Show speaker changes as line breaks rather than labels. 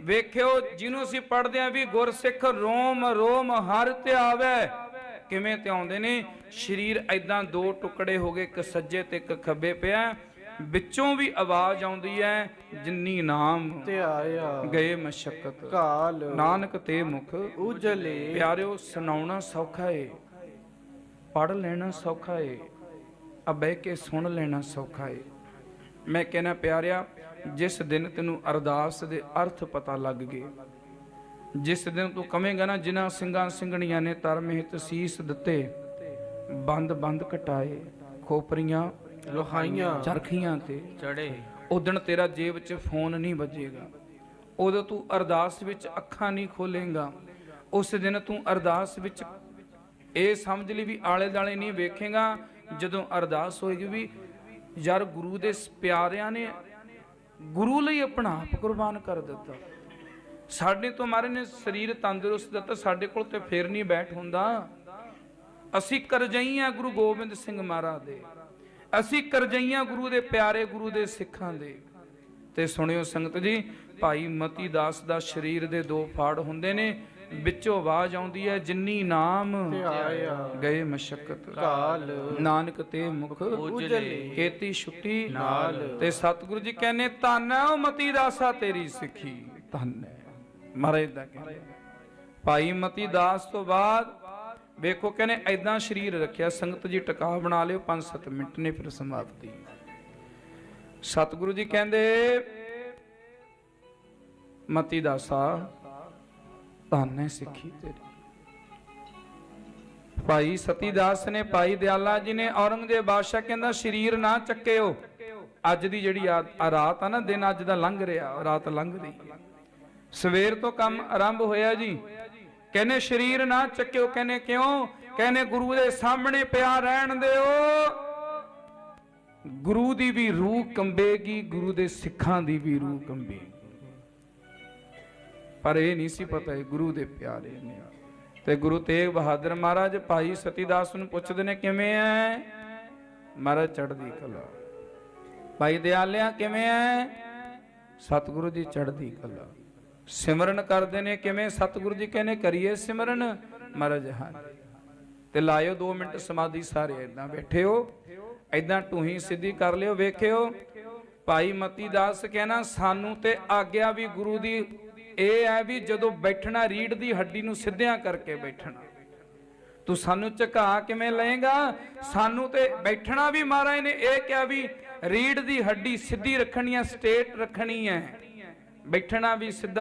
ਵੇਖਿਓ ਜਿਹਨੂੰ ਅਸੀਂ ਪੜ੍ਹਦੇ ਆਂ ਵੀ ਗੁਰਸਿੱਖ ਰੋਮ ਰੋਮ ਹਰ ਧਿਆਵੈ ਕਿਵੇਂ ਧਿਆਉਂਦੇ ਨੇ? ਸਰੀਰ ਐਦਾਂ ਦੋ ਟੁਕੜੇ ਹੋ ਗਏ ਇੱਕ ਸੱਜੇ ਤੇ ਇੱਕ ਖੱਬੇ ਪਿਆ। ਵਿੱਚੋਂ ਵੀ ਆਵਾਜ਼ ਆਉਂਦੀ ਹੈ ਜਿੰਨੀ ਨਾਮ
ਧਿਆਇਆ
ਗਏ ਮਸ਼ਕਤ।
ਕਾਲ
ਨਾਨਕ ਤੇ ਮੁਖ
ਉਜਲੇ।
ਪਿਆਰਿਓ ਸੁਣਾਉਣਾ ਸੌਖਾ ਏ ਪੜ ਲੈਣਾ ਸੌਖਾ ਏ ਆ ਬਹਿ ਕੇ ਸੁਣ ਲੈਣਾ ਸੌਖਾ ਏ। ਮੈਂ ਕਹਿੰਦਾ ਪਿਆਰਿਆ ਜਿਸ ਦਿਨ ਤੈਨੂੰ ਅਰਦਾਸ ਦੇ ਅਰਥ ਪਤਾ ਲੱਗ ਗਏ। ਜਿਸ ਦਿਨ ਤੂੰ ਕਵੇਂਗਾ ਨਾ ਜਿਨ੍ਹਾਂ ਸਿੰਘਾਂ ਸਿੰਘਣੀਆਂ ਨੇ ਧਰਮ ਹਿਤ ਸੀਸ ਦਿੱਤੇ ਬੰਦ ਬੰਦ ਕਟਾਏ ਖੋਪਰੀਆਂ
ਲੋਹਾਈਆਂ
ਚਰਖੀਆਂ ਤੇ
ਚੜੇ।
ਉਦਣ ਤੇਰਾ ਜੇਬ 'ਚ ਫੋਨ ਨਹੀਂ ਵੱਜੇਗਾ। ਉਦੋਂ ਤੂੰ ਅਰਦਾਸ ਵਿੱਚ ਅੱਖਾਂ ਨਹੀਂ ਖੋਲੇਗਾ। ਉਸ ਦਿਨ ਤੂੰ ਅਰਦਾਸ ਵਿੱਚ ਇਹ ਸਮਝ ਲਈ ਵੀ ਆਲੇ ਦਾਲੇ ਨਹੀਂ ਵੇਖੇਗਾ ਜਦੋਂ ਅਰਦਾਸ ਹੋਏਗੀ ਵੀ ਯਾਰ ਗੁਰੂ ਦੇ ਪਿਆਰਿਆਂ ਨੇ ਗੁਰੂ ਲਈ ਆਪਣਾ ਆਪ ਕੁਰਬਾਨ ਕਰ ਦਿੱਤਾ। ਸਾਡੇ ਤੋਂ ਮਾਰੇ ਨੇ ਸਰੀਰ ਤੰਦਰੁਸਤ ਦਿੱਤਾ, ਸਾਡੇ ਕੋਲ ਤੇ ਫੇਰ ਨਹੀਂ ਬੈਠ ਹੁੰਦਾ। ਅਸੀਂ ਕਰਜਈਆਂ ਗੁਰੂ ਗੋਬਿੰਦ ਸਿੰਘ ਮਹਾਰਾਜ ਦੇ। ਅਸੀਂ ਕਰਜਈਆਂ ਗੁਰੂ ਦੇ ਪਿਆਰੇ ਗੁਰੂ ਦੇ ਸਿੱਖਾਂ ਦੇ। ਤੇ ਸੁਣਿਓ ਸੰਗਤ ਜੀ, ਭਾਈ ਮਤੀ ਦਾਸ ਦਾ ਸਰੀਰ ਦੇ ਦੋ ਫਾੜ ਹੁੰਦੇ ਨੇ। ਵਿੱਚੋਂ ਆਵਾਜ਼ ਆਉਂਦੀ ਹੈ ਜਿੰਨੀ ਨਾਮ ਗਏ ਮਸ਼ਕਤ।
ਕਾਲ।
ਨਾਨਕ ਤੇ ਮੁਖ
ਉਜਲੇ।
ਕੀਤੀ ਛੁੱਟੀ
ਨਾਲ।
ਤੇ ਸਤਿਗੁਰੂ ਜੀ ਕਹਿੰਦੇ ਧੰਨ ਹੈ ਉਹ ਮਤੀ ਦਾਸਾ ਤੇਰੀ ਸਿੱਖੀ। ਧੰਨ ਹੈ। ਮਹਾਰਾਜ ਦਾ ਕਹਿੰਦੇ। ਭਾਈ ਮਤੀ ਦਾਸ ਤੋਂ ਬਾਅਦ ਵੇਖੋ ਕਹਿੰਦੇ ਐਦਾਂ ਸਰੀਰ ਰੱਖਿਆ ਸੰਗਤ ਜੀ ਟਿਕਾ ਬਣਾ ਲਿਓ 5-7 ਮਿੰਟ ਨੇ ਫਿਰ ਸਮਾਪਤੀ। ਸਤਿਗੁਰੂ ਜੀ ਕਹਿੰਦੇ ਮਤੀ ਦਾਸਾ ਧੰਨ ਹੈ ਸਿੱਖੀ ਤੇਰੀ। ਭਾਈ ਸਤੀਦਾਸ ਨੇ ਭਾਈ ਦਿਆਲਾ ਜੀ ਨੇ ਔਰੰਗਜ਼ੇਬ ਬਾਦਸ਼ਾਹ ਕਹਿੰਦਾ, ਸਰੀਰ ਨਾ ਚੱਕਿਓ। ਅੱਜ ਦੀ ਜਿਹੜੀ ਆ ਰਾਤ ਆ ਨਾ, ਦਿਨ ਅੱਜ ਦਾ ਲੰਘ ਰਿਹਾ, ਰਾਤ ਲੰਘ ਰਹੀ ਸਵੇਰ ਤੋਂ ਕੰਮ ਆਰੰਭ ਹੋਇਆ ਜੀ। ਕਹਿੰਦੇ, ਸਰੀਰ ਨਾ ਚੱਕਿਓ। ਕਹਿੰਦੇ, ਕਿਉਂ? ਕਹਿੰਦੇ, ਗੁਰੂ ਦੇ ਸਾਹਮਣੇ ਪਿਆ ਰਹਿਣ ਦਿਓ। ਗੁਰੂ ਦੀ ਵੀ ਰੂਹ ਕੰਬੇਗੀ, ਗੁਰੂ ਦੇ ਸਿੱਖਾਂ ਦੀ ਵੀ ਰੂਹ ਕੰਬੇਗੀ। ਪਰ ਇਹ ਨਹੀਂ ਸੀ ਪਤਾ ਇਹ ਗੁਰੂ ਦੇ ਪਿਆਰੇ ਨੇ। ਤੇ ਗੁਰੂ ਤੇਗ ਬਹਾਦਰ ਮਹਾਰਾਜ ਭਾਈ ਸਤੀਦਾਸ ਨੂੰ ਪੁੱਛਦੇ ਨੇ, ਕਿਵੇਂ ਐ? ਮਹਾਰਾਜ ਚੜ੍ਹਦੀ ਕਲਾ। ਭਾਈ ਦਿਆਲਿਆ, ਕਿਵੇਂ ਐ? ਸਤਿਗੁਰੂ ਜੀ ਚੜ੍ਹਦੀ ਕਲਾ। ਸਿਮਰਨ ਕਰਦੇ ਨੇ, ਕਿਵੇਂ ਸਤਿਗੁਰੂ ਜੀ? ਕਹਿੰਦੇ ਕਰੀਏ ਸਿਮਰਨ। ਮਹਾਰਾਜ, ਹਾਂ। ਤੇ ਲਾਇਓ 2 ਮਿੰਟ ਸਮਾਧੀ ਸਾਰੇ ਇਦਾਂ ਬੈਠੇ ਹੋ ਇਦਾਂ ਟੂਹੀ ਸਿੱਧੀ ਕਰ ਲਿਓ, ਵੇਖਿਓ। ਭਾਈ ਮਤੀ ਦਾਸ ਕਹਿਣਾ, ਸਾਨੂੰ ਤੇ ਆਗਿਆ ਵੀ ਗੁਰੂ ਦੀ ਇਹ ਹੈ ਵੀ ਜਦੋਂ ਬੈਠਣਾ ਰੀੜ ਦੀ ਹੱਡੀ ਨੂੰ ਸਿੱਧਿਆਂ ਕਰਕੇ ਬੈਠਣਾ। ਤੂੰ ਸਾਨੂੰ ਝੁਕਾ ਕਿਵੇਂ ਲਏਗਾ? ਸਾਨੂੰ ਤੇ ਬੈਠਣਾ ਵੀ ਮਹਾਰਾਜ ਨੇ ਇਹ ਕਿਹਾ ਵੀ ਰੀੜ ਦੀ ਹੱਡੀ ਸਿੱਧੀ ਰੱਖਣੀ ਹੈ, ਸਟੇਟ ਰੱਖਣੀ ਹੈ। ਬੈਠਣਾ ਵੀ ਸਿੱਧਾ